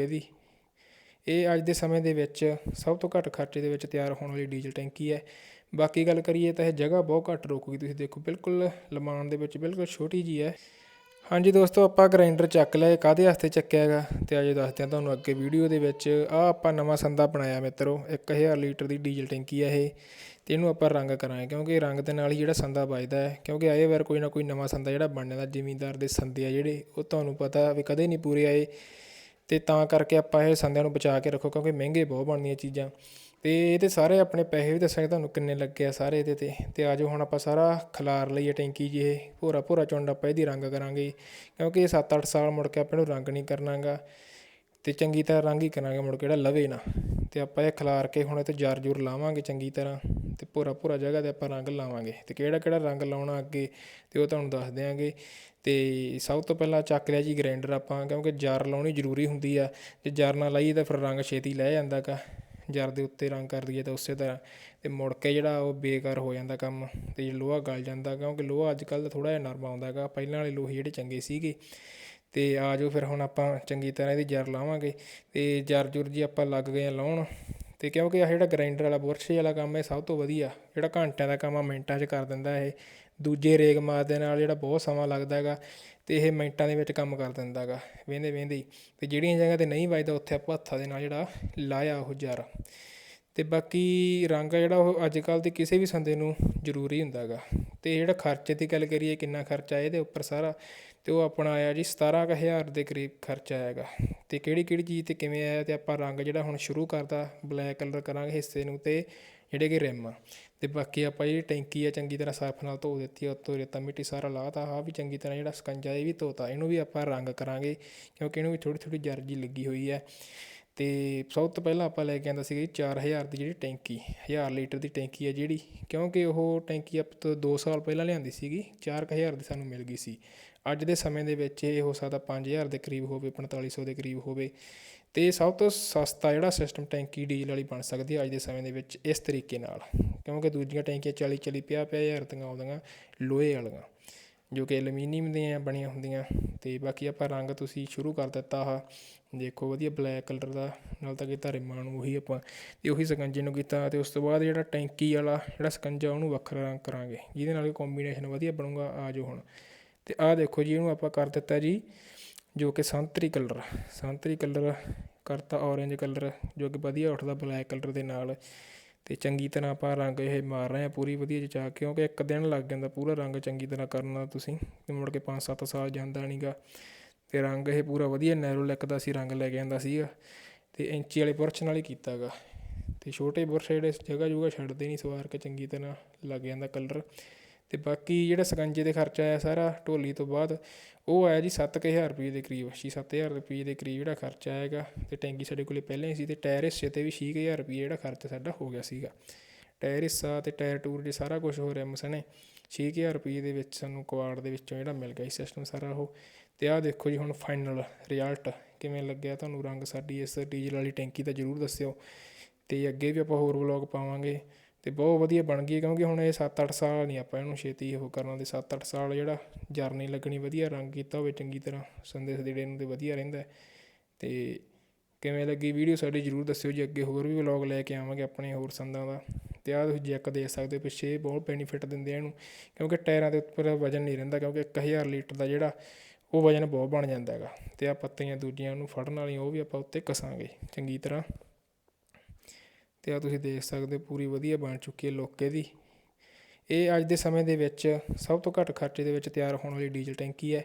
ਇਹਦੀ ਇਹ ਅੱਜ ਦੇ ਸਮੇਂ ਦੇ ਵਿੱਚ ਸਭ ਤੋਂ ਘੱਟ ਖਰਚੇ ਦੇ ਵਿੱਚ ਤਿਆਰ ਹੋਣ ਵਾਲੀ ਡੀਜ਼ਲ ਟੈਂਕੀ ਹੈ। ਬਾਕੀ ਗੱਲ ਕਰੀਏ ਤਾਂ ਇਹ ਜਗ੍ਹਾ ਬਹੁਤ ਘੱਟ ਰੋਕੂਗੀ ਤੁਸੀਂ ਦੇਖੋ, ਬਿਲਕੁਲ ਲਮਾਨ ਦੇ ਵਿੱਚ ਬਿਲਕੁਲ ਛੋਟੀ ਜੀ ਹੈ। ਹਾਂਜੀ ਦੋਸਤੋ, ਆਪਾਂ ਗ੍ਰਾਈਂਡਰ ਚੱਕ ਲਿਆ। ਇਹ ਕਾਦੇ ਵਾਸਤੇ ਚੱਕਿਆ ਹੈਗਾ? ਤੇ ਅੱਜ ਦੱਸਦੇ ਹਾਂ ਤੁਹਾਨੂੰ ਅੱਗੇ ਵੀਡੀਓ ਦੇ ਵਿੱਚ। ਆ ਆਪਾਂ ਨਵਾਂ ਸੰਦਾ ਬਣਾਇਆ ਮਿੱਤਰੋ। 1000 ਲੀਟਰ ਦੀ ਡੀਜ਼ਲ ਟੈਂਕੀ ਹੈ ਇਹ। ਤੇ ਇਹਨੂੰ ਆਪਾਂ ਰੰਗ ਕਰਾਂਗੇ, ਕਿਉਂਕਿ ਰੰਗ ਦੇ ਨਾਲ ਹੀ ਜਿਹੜਾ ਸੰਦਾ ਵੱਜਦਾ ਹੈ। ਕਿਉਂਕਿ ਆਏ ਵਾਰ ਕੋਈ ਨਾ ਕੋਈ ਨਵਾਂ ਸੰਦਾ ਜਿਹੜਾ ਬਣਨ ਦਾ ਜ਼ਿਮੀਂਦਾਰ ਦੇ ਸੰਦੇ ਆ ਜਿਹੜੇ, ਉਹ ਤੁਹਾਨੂੰ ਪਤਾ ਵੀ ਕਦੇ ਨਹੀਂ ਪੂਰੇ ਆਏ। ਅਤੇ ਤਾਂ ਕਰਕੇ ਆਪਾਂ ਇਹ ਸੰਦਿਆਂ ਨੂੰ ਬਚਾ ਕੇ ਰੱਖੋ, ਕਿਉਂਕਿ ਮਹਿੰਗੇ ਬਹੁਤ ਬਣਦੀਆਂ ਚੀਜ਼ਾਂ। ਅਤੇ ਇਹਦੇ ਸਾਰੇ ਆਪਣੇ ਪੈਸੇ ਵੀ ਦੱਸਾਂਗੇ ਤੁਹਾਨੂੰ ਕਿੰਨੇ ਲੱਗੇ ਆ ਸਾਰੇ ਇਹਦੇ ਤੇ। ਤੇ ਆਜੋ ਹੁਣ ਆਪਾਂ ਸਾਰਾ ਖਿਲਾਰ ਲਈਏ ਟੈਂਕੀ ਜੀ ਇਹ ਭੋਰਾ ਭੋਰਾ ਚੁੰਡ ਆਪਾਂ ਇਹਦੀ ਰੰਗ ਕਰਾਂਗੇ। ਕਿਉਂਕਿ ਇਹ 7-8 ਸਾਲ ਮੁੜ ਕੇ ਆਪਾਂ ਇਹਨੂੰ ਰੰਗ ਨਹੀਂ ਕਰਨਾਗਾ। ਤੇ ਚੰਗੀ ਤਰ੍ਹਾਂ ਰੰਗ ਹੀ ਕਰਾਂਗੇ ਮੁੜ ਕੇ ਜਿਹੜਾ ਲਵੇ ਨਾ। ਤੇ ਆਪਾਂ ਇਹ ਖਲਾਰ ਕੇ ਹੁਣ ਇਹ ਤੇ ਜਰ ਜੁਰ ਲਾਵਾਂਗੇ ਚੰਗੀ ਤਰ੍ਹਾਂ। ਤੇ ਭੋਰਾ ਭੋਰਾ ਜਗ੍ਹਾ ਤੇ ਆਪਾਂ ਰੰਗ ਲਾਵਾਂਗੇ। ਤੇ ਕਿਹੜਾ ਕਿਹੜਾ ਰੰਗ ਲਾਉਣਾ ਅੱਗੇ, ਤੇ ਉਹ ਤੁਹਾਨੂੰ ਦੱਸ ਦਿਆਂਗੇ। ਤੇ ਸਭ ਤੋਂ ਪਹਿਲਾਂ ਚੱਕ ਲਿਆ ਜੀ ਗ੍ਰਾਈਂਡਰ ਆਪਾਂ, ਕਿਉਂਕਿ ਜਰ ਲਾਉਣੀ ਜ਼ਰੂਰੀ ਹੁੰਦੀ ਆ। ਜੇ ਜਰ ਨਾ ਲਾਈਏ ਤਾਂ ਫਿਰ ਰੰਗ ਛੇਤੀ ਲੈ ਜਾਂਦਾ ਗਾ ਜਰ ਦੇ ਉੱਤੇ ਰੰਗ ਕਰ ਦਈਏ ਤਾਂ ਉਸੇ ਤਰ੍ਹਾਂ। ਤੇ ਮੁੜ ਕੇ ਜਿਹੜਾ ਉਹ ਬੇਕਾਰ ਹੋ ਜਾਂਦਾ ਕੰਮ, ਤੇ ਲੋਹਾ ਗਲ ਜਾਂਦਾ, ਕਿਉਂਕਿ ਲੋਹਾ ਅੱਜ ਕੱਲ੍ਹ ਥੋੜਾ ਜਿਹਾ ਨਰਮ ਆਉਂਦਾ ਗਾ ਪਹਿਲਾਂ ਵਾਲੇ ਲੋਹੇ ਜਿਹੜੇ ਚੰਗੇ ਸੀਗੇ। ਤੇ ਆ ਜਾਓ ਫਿਰ ਹੁਣ ਆਪਾਂ ਚੰਗੀ ਤਰ੍ਹਾਂ ਇਹਦੀ ਜਰ ਲਾਵਾਂਗੇ। ਤੇ ਜਰ ਜੁਰ ਜੀ ਆਪਾਂ ਲੱਗ ਗਏ ਆ ਲਾਉਣ। ਅਤੇ ਕਿਉਂਕਿ ਆਹ ਜਿਹੜਾ ਗ੍ਰਾਈਂਡਰ ਵਾਲਾ ਬੁਰਸ਼ ਵਾਲਾ ਕੰਮ ਹੈ ਸਭ ਤੋਂ ਵਧੀਆ, ਜਿਹੜਾ ਘੰਟਿਆਂ ਦਾ ਕੰਮ ਆ, ਮਿੰਟਾਂ 'ਚ ਕਰ ਦਿੰਦਾ ਇਹ। ਦੂਜੇ ਰੇਗ ਮਾਰ ਦੇ ਨਾਲ ਜਿਹੜਾ ਬਹੁਤ ਸਮਾਂ ਲੱਗਦਾ ਹੈਗਾ ਅਤੇ ਇਹ ਮਿੰਟਾਂ ਦੇ ਵਿੱਚ ਕੰਮ ਕਰ ਦਿੰਦਾ ਹੈਗਾ ਵਹਿੰਦੇ ਵਹਿੰਦੇ ਹੀ। ਅਤੇ ਜਿਹੜੀਆਂ ਜਗ੍ਹਾ ਤੇ ਨਹੀਂ ਵੱਜਦਾ, ਉੱਥੇ ਆਪਾਂ ਹੱਥਾਂ ਦੇ ਨਾਲ ਜਿਹੜਾ ਲਾਇਆ ਉਹ ਜਰ। ਅਤੇ ਬਾਕੀ ਰੰਗ ਆ ਜਿਹੜਾ ਉਹ ਅੱਜ ਕੱਲ੍ਹ ਦੇ ਕਿਸੇ ਵੀ ਸੰਦੇ ਨੂੰ ਜ਼ਰੂਰੀ ਹੁੰਦਾ ਹੈਗਾ ਅਤੇ ਜਿਹੜਾ ਖਰਚੇ ਦੀ ਗੱਲ ਕਰੀਏ, ਕਿੰਨਾ ਖਰਚਾ ਇਹਦੇ ਉੱਪਰ ਸਾਰਾ ਅਤੇ ਉਹ ਆਪਣਾ ਆਇਆ ਜੀ 17000 ਦੇ ਕਰੀਬ ਖਰਚਾ ਹੈਗਾ ਅਤੇ ਕਿਹੜੀ ਕਿਹੜੀ ਚੀਜ਼ ਤੇ ਕਿਵੇਂ ਆਇਆ ਅਤੇ ਆਪਾਂ ਰੰਗ ਜਿਹੜਾ ਹੁਣ ਸ਼ੁਰੂ ਕਰਤਾ, ਬਲੈਕ ਕਲਰ ਕਰਾਂਗੇ ਹਿੱਸੇ ਨੂੰ ਅਤੇ ਜਿਹੜੇ ਕਿ ਰਿਮ ਆ। ਅਤੇ ਬਾਕੀ ਆਪਾਂ ਜਿਹੜੀ ਟੈਂਕੀ ਆ ਚੰਗੀ ਤਰ੍ਹਾਂ ਸਰਫ ਨਾਲ ਧੋ ਦਿੱਤੀ ਆ, ਉੱਤੋਂ ਰੇਤਾ ਮਿੱਟੀ ਸਾਰਾ ਲਾਤਾ ਆ ਵੀ ਚੰਗੀ ਤਰ੍ਹਾਂ ਜਿਹੜਾ ਸਕੰਜਾ ਇਹ ਵੀ ਧੋਤਾ, ਇਹਨੂੰ ਵੀ ਆਪਾਂ ਰੰਗ ਕਰਾਂਗੇ ਕਿਉਂਕਿ ਇਹਨੂੰ ਵੀ ਥੋੜ੍ਹੀ ਥੋੜ੍ਹੀ ਜਰਜੀ ਲੱਗੀ ਹੋਈ ਹੈ ਅਤੇ ਸਭ ਤੋਂ ਪਹਿਲਾਂ ਆਪਾਂ ਲੈ ਕੇ ਆਉਂਦਾ ਸੀਗਾ ਜੀ 4000 ਦੀ ਜਿਹੜੀ ਟੈਂਕੀ, ਹਜ਼ਾਰ ਲੀਟਰ ਦੀ ਟੈਂਕੀ ਹੈ ਜਿਹੜੀ, ਕਿਉਂਕਿ ਉਹ ਟੈਂਕੀ ਆਪਾਂ ਤੋਂ ਦੋ ਸਾਲ ਪਹਿਲਾਂ ਲਿਆਂਦੀ ਸੀਗੀ 4000 ਦੀ ਸਾਨੂੰ ਮਿਲ ਗਈ ਸੀ। ਅੱਜ ਦੇ ਸਮੇਂ ਦੇ ਵਿੱਚ ਇਹ ਹੋ ਸਕਦਾ 5000 ਦੇ ਕਰੀਬ ਹੋਵੇ 4500 ਦੇ ਕਰੀਬ ਹੋਵੇ। ਤੇ ਸਭ ਤੋਂ ਸਸਤਾ ਜਿਹੜਾ ਸਿਸਟਮ ਟੈਂਕੀ ਡੀਜ਼ਲ ਵਾਲੀ ਬਣ ਸਕਦੀ ਹੈ ਅੱਜ ਦੇ ਸਮੇਂ ਦੇ ਵਿੱਚ ਇਸ ਤਰੀਕੇ ਨਾਲ, ਕਿਉਂਕਿ ਦੂਜੀਆਂ ਟੈਂਕੀਆਂ 40 40 50 50 ਹਜ਼ਾਰ ਦੀਆਂ ਆਉਂਦੀਆਂ, ਲੋਹੇ ਵਾਲੀਆਂ। ਜੋ ਕਿ ਐਲੂਮੀਨੀਅਮ ਦੀਆਂ ਬਣੀਆਂ ਹੁੰਦੀਆਂ। ਅਤੇ ਬਾਕੀ ਆਪਾਂ ਰੰਗ ਤੁਸੀਂ ਸ਼ੁਰੂ ਕਰ ਦਿੱਤਾ ਆ ਦੇਖੋ, ਵਧੀਆ ਬਲੈਕ ਕਲਰ ਦਾ। ਨਾਲ ਤਾਂ ਕੀਤਾ ਰਿਮਾਂ ਨੂੰ ਉਹੀ ਆਪਾਂ। ਅਤੇ ਉਹੀ ਸਕੰਜੇ ਨੂੰ ਕੀਤਾ ਅਤੇ ਉਸ ਤੋਂ ਬਾਅਦ ਜਿਹੜਾ ਟੈਂਕੀ ਵਾਲਾ, ਜਿਹੜਾ ਸਕੰਜਾ, ਉਹਨੂੰ ਵੱਖਰਾ ਰੰਗ ਕਰਾਂਗੇ। ਜਿਹਦੇ ਨਾਲ ਕੰਬੀਨੇਸ਼ਨ ਵਧੀਆ ਬਣੂਗਾ, ਆ ਜੋ ਹੁਣ। ਅਤੇ ਆਹ ਦੇਖੋ ਜੀ, ਇਹਨੂੰ ਆਪਾਂ ਕਰ ਦਿੱਤਾ ਜੀ, ਜੋ ਕਿ ਸੰਤਰੀ ਕਲਰ। ਸੰਤਰੀ ਕਲਰ ਕਰਤਾ ਔਰੇਂਜ ਕਲਰ, ਜੋ ਕਿ ਵਧੀਆ ਉੱਠਦਾ ਬਲੈਕ ਕਲਰ ਦੇ ਨਾਲ। ਅਤੇ ਚੰਗੀ ਤਰ੍ਹਾਂ ਆਪਾਂ ਰੰਗ ਇਹ ਮਾਰ ਰਹੇ ਹਾਂ ਪੂਰੀ ਵਧੀਆ ਜਚਾ ਕੇ, ਕਿਉਂਕਿ ਇੱਕ ਦਿਨ ਲੱਗ ਜਾਂਦਾ ਪੂਰਾ ਰੰਗ ਚੰਗੀ ਤਰ੍ਹਾਂ ਕਰਨਾ ਤੁਸੀਂ ਅਤੇ ਮੁੜ ਕੇ 5-7 ਸਾਲ ਜਾਂਦਾ ਨਹੀਂਗਾ ਅਤੇ ਰੰਗ ਇਹ ਪੂਰਾ ਵਧੀਆ ਨੈਰੋਲੈਕ ਦਾ ਅਸੀਂ ਰੰਗ ਲੈ ਕੇ ਆਂਦਾ ਸੀਗਾ ਅਤੇ ਇੰਚੀ ਵਾਲੇ ਬੁਰਸ਼ ਨਾਲ ਹੀ ਕੀਤਾ ਗਾ। ਅਤੇ ਛੋਟੇ ਬੁਰਸ਼ ਜਿਹੜੇ ਜਗ੍ਹਾ ਜੁਗਾ ਛੱਡਦੇ ਨਹੀਂ ਸਵਾਰ ਕੇ ਚੰਗੀ ਤਰ੍ਹਾਂ ਲੱਗ ਜਾਂਦਾ ਕਲਰ ਅਤੇ ਬਾਕੀ ਜਿਹੜਾ ਸਕੰਜੇ 'ਤੇ ਖਰਚਾ ਆਇਆ ਸਾਰਾ ਢੋਲੀ ਤੋਂ ਬਾਅਦ, ਉਹ ਆਇਆ ਜੀ 7000 ਰੁਪਏ ਦੇ ਕਰੀਬ ਛੇ ਸੱਤ ਹਜ਼ਾਰ ਰੁਪਈਏ ਦੇ ਕਰੀਬ ਜਿਹੜਾ ਖਰਚਾ ਆਏਗਾ ਅਤੇ ਟੈਂਕੀ ਸਾਡੇ ਕੋਲੇ ਪਹਿਲਾਂ ਹੀ ਸੀ ਅਤੇ ਟਾਇਰ ਹਿੱਸੇ ਤੇ ਵੀ ਛੇ ਕੁ ਹਜ਼ਾਰ ਰੁਪਈਏ ਜਿਹੜਾ ਖਰਚਾ ਸਾਡਾ ਹੋ ਗਿਆ ਸੀਗਾ। ਟਾਇਰ ਹਿੱਸਾ ਤੇ ਟਾਇਰ ਟੂਰ ਜੇ ਸਾਰਾ ਕੁਝ ਹੋ ਰਿਹਾ ਮਸਣੇ 6000 ਰੁਪਏ ਦੇ ਵਿੱਚ ਸਾਨੂੰ ਕੁਆੜ ਦੇ ਵਿੱਚੋਂ ਜਿਹੜਾ ਮਿਲ ਗਿਆ ਸਿਸਟਮ ਸਾਰਾ ਉਹ। ਤੇ ਆਹ ਦੇਖੋ ਜੀ ਹੁਣ ਫਾਈਨਲ ਰਿਜ਼ਲਟ ਕਿਵੇਂ ਲੱਗਿਆ ਤੁਹਾਨੂੰ ਰੰਗ ਸਾਡੀ ਇਸ ਡੀਜ਼ਲ ਵਾਲੀ ਟੈਂਕੀ ਦਾ ਜਰੂਰ ਦੱਸਿਓ। ਤੇ ਅੱਗੇ ਵੀ ਆਪਾਂ ਹੋਰ ਵਲੌਗ ਪਾਵਾਂਗੇ। ਅਤੇ ਬਹੁਤ ਵਧੀਆ ਬਣ ਗਈ ਕਿਉਂਕਿ ਹੁਣ ਇਹ 7-8 ਸਾਲ ਨਹੀਂ ਆਪਾਂ ਇਹਨੂੰ ਛੇਤੀ ਉਹ ਕਰਨਾ ਅਤੇ ਸੱਤ ਅੱਠ ਸਾਲ ਜਿਹੜਾ ਜਰ ਲੱਗਣੀ ਵਧੀਆ, ਰੰਗ ਕੀਤਾ ਹੋਵੇ ਚੰਗੀ ਤਰ੍ਹਾਂ, ਸੰਦੇਸ਼ ਦੇੜੇ ਨੂੰ ਤੇ ਵਧੀਆ ਰਹਿੰਦਾ ਅਤੇ ਕਿਵੇਂ ਲੱਗੀ ਵੀਡੀਓ ਸਾਡੀ ਜਰੂਰ ਦੱਸਿਓ ਜੀ, ਅੱਗੇ ਹੋਰ ਵੀ ਵਲੌਗ ਲੈ ਕੇ ਆਵਾਂਗੇ ਆਪਣੇ ਹੋਰ ਸੰਦਾਂ ਦਾ। ਤੇ ਆਹ ਤੁਸੀਂ ਜੈਕ ਦੇਖ ਸਕਦੇ ਹੋ, ਪਿੱਛੇ ਬਹੁਤ ਬੈਨੀਫਿਟ ਦਿੰਦੇ ਆ ਇਹਨੂੰ, ਕਿਉਂਕਿ ਟਾਇਰਾਂ ਦੇ ਉੱਪਰ ਵਜਨ ਨਹੀਂ ਰਹਿੰਦਾ, ਕਿਉਂਕਿ 1000 ਲੀਟਰ ਦਾ ਜਿਹੜਾ ਉਹ ਵਜਨ ਬਹੁਤ ਬਣ ਜਾਂਦਾ ਹੈਗਾ। ਤੇ ਆ ਪੱਤੀਆਂ ਦੂਜੀਆਂ ਨੂੰ ਫੜਨ ਵਾਲੀਆਂ, ਉਹ ਵੀ ਆਪਾਂ ਉੱਤੇ ਕਸਾਂਗੇ ਚੰਗੀ ਤਰ੍ਹਾਂ। ਅਤੇ ਆਹ ਤੁਸੀਂ ਦੇਖ ਸਕਦੇ ਹੋ, ਪੂਰੀ ਵਧੀਆ ਬਣ ਚੁੱਕੀ ਹੈ ਲੋਕੇ ਦੀ ਇਹ ਅੱਜ ਦੇ ਸਮੇਂ ਦੇ ਵਿੱਚ ਸਭ ਤੋਂ ਘੱਟ ਖਰਚੇ ਦੇ ਵਿੱਚ ਤਿਆਰ ਹੋਣ ਵਾਲੀ ਡੀਜ਼ਲ ਟੈਂਕੀ ਹੈ।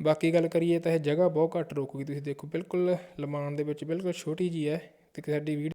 ਬਾਕੀ ਗੱਲ ਕਰੀਏ ਤਾਂ ਇਹ ਜਗ੍ਹਾ ਬਹੁਤ ਘੱਟ ਰੋਕੂਗੀ ਤੁਸੀਂ ਦੇਖੋ, ਬਿਲਕੁਲ ਲਮਾਨ ਦੇ ਵਿੱਚ ਬਿਲਕੁਲ ਛੋਟੀ ਜੀ ਹੈ ਅਤੇ ਸਾਡੀ ਵੀਡੀਓ